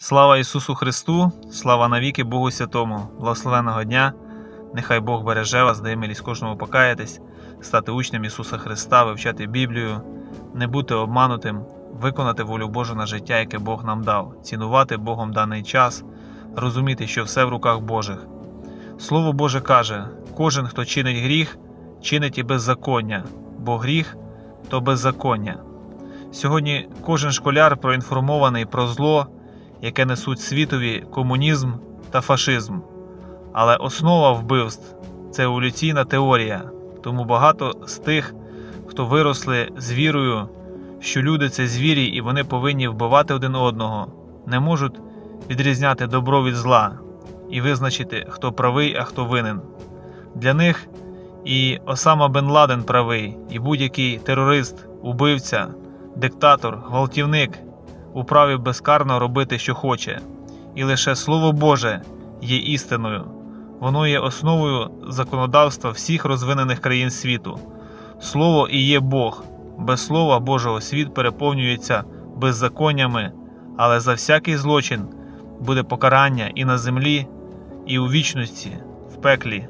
Слава Ісусу Христу, слава навіки Богу Святому, благословеного дня. Нехай Бог береже вас, дає милість кожному покаятись, стати учнем Ісуса Христа, вивчати Біблію, не бути обманутим, виконати волю Божу на життя, яке Бог нам дав, цінувати Богом даний час, розуміти, що все в руках Божих. Слово Боже каже: кожен, хто чинить гріх, чинить і беззаконня, бо гріх то беззаконня. Сьогодні кожен школяр проінформований про зло, яке несуть світові комунізм та фашизм. Але основа вбивств це еволюційна теорія, тому багато з тих, хто виросли з вірою, що люди це звірі і вони повинні вбивати один одного, не можуть відрізняти добро від зла і визначити, хто правий, а хто винен. Для них і Осама Бен Ладен правий, і будь-який терорист, убивця, диктатор, гвалтівник у праві безкарно робити, що хоче, і лише Слово Боже є істиною. Воно є основою законодавства всіх розвинених країн світу. Слово і є Бог. Без Слова Божого світ переповнюється беззаконнями, але за всякий злочин буде покарання і на землі, і у вічності, в пеклі.